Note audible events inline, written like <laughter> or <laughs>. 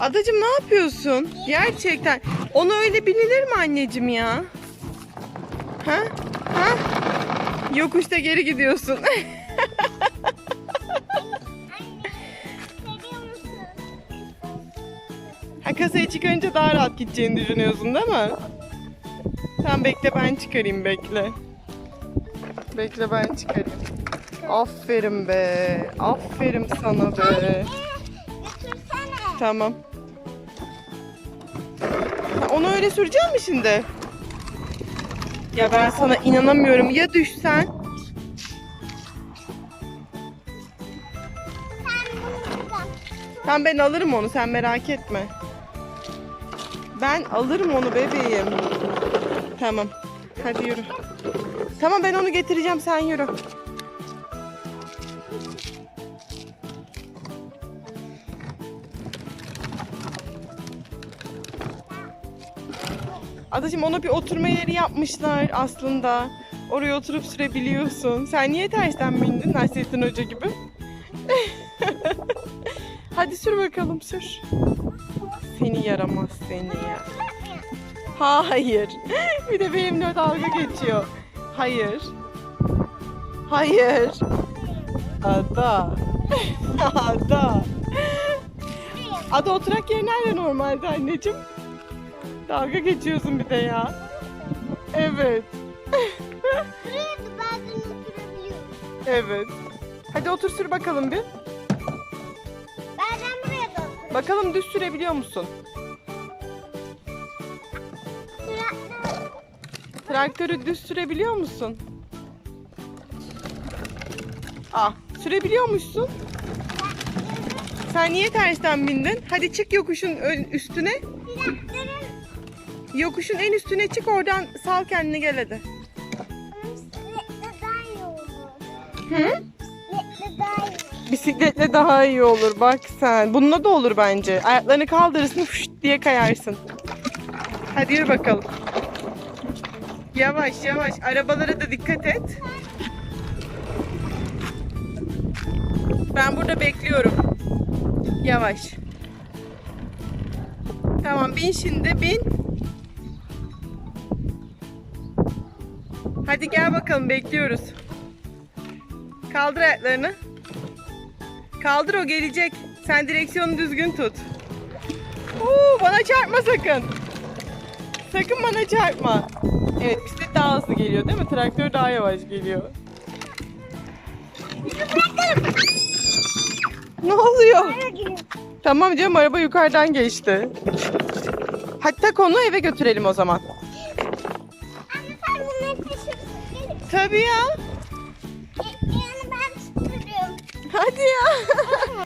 Adacım ne yapıyorsun? Gerçekten. Onu öyle binilir mi anneciğim ya? Ha? Ha? Yokuşta geri gidiyorsun. <laughs> Ha kasaya çıkınca daha rahat gideceğini düşünüyorsun değil mi? Tamam bekle ben çıkarayım bekle. Bekle ben çıkarayım. Aferin be. Aferin sana be. Tamam. Ha, onu öyle süreceğim mi şimdi? Ya ben sana inanamıyorum. Ya düşsen? Sen bunu bak. Tamam ben alırım onu sen merak etme. Ben alırım onu bebeğim. Tamam. Hadi yürü. Tamam ben onu getireceğim sen yürü. Adacığım ona bir oturma yeri yapmışlar aslında. Oraya oturup sürebiliyorsun. Sen niye tersten bindin Nasrettin Hoca gibi? <laughs> Hadi sür bakalım sür. Seni yaramaz seni ya. Hayır. <laughs> Bir de benimle dalga geçiyor. Hayır. Hayır. Ada. <laughs> Ada. Ada oturak yeri nerede normalde anneciğim? Dalga geçiyorsun bir de ya. Evet. Şuraya da bazen oturabiliyorum. Evet. Hadi otur sür bakalım bir. Bazen buraya da oturuyorum. Bakalım düz sürebiliyor musun? Traktör. Traktörü düz sürebiliyor musun? Ah, sürebiliyormuşsun. Sen niye tersten bindin? Hadi çık yokuşun ön- üstüne. Traktörün Yokuşun en üstüne çık oradan sal kendini gel hadi. bisikletle daha iyi olur. Bisikletle daha iyi olur bak sen. Bununla da olur bence. Ayaklarını kaldırırsın fışt diye kayarsın. Hadi yürü bakalım. Yavaş yavaş. Arabalara da dikkat et. Ben burada bekliyorum. Yavaş. Tamam bin şimdi bin. Hadi gel bakalım bekliyoruz. Kaldır ayaklarını. Kaldır o gelecek. Sen direksiyonu düzgün tut. Oo, bana çarpma sakın. Sakın bana çarpma. Evet bisiklet daha hızlı geliyor değil mi? Traktör daha yavaş geliyor. Ne oluyor? Tamam canım araba yukarıdan geçti. Hadi tak onu eve götürelim o zaman. Tabii ya. Yani ben tutuyorum. Hadi ya. <laughs>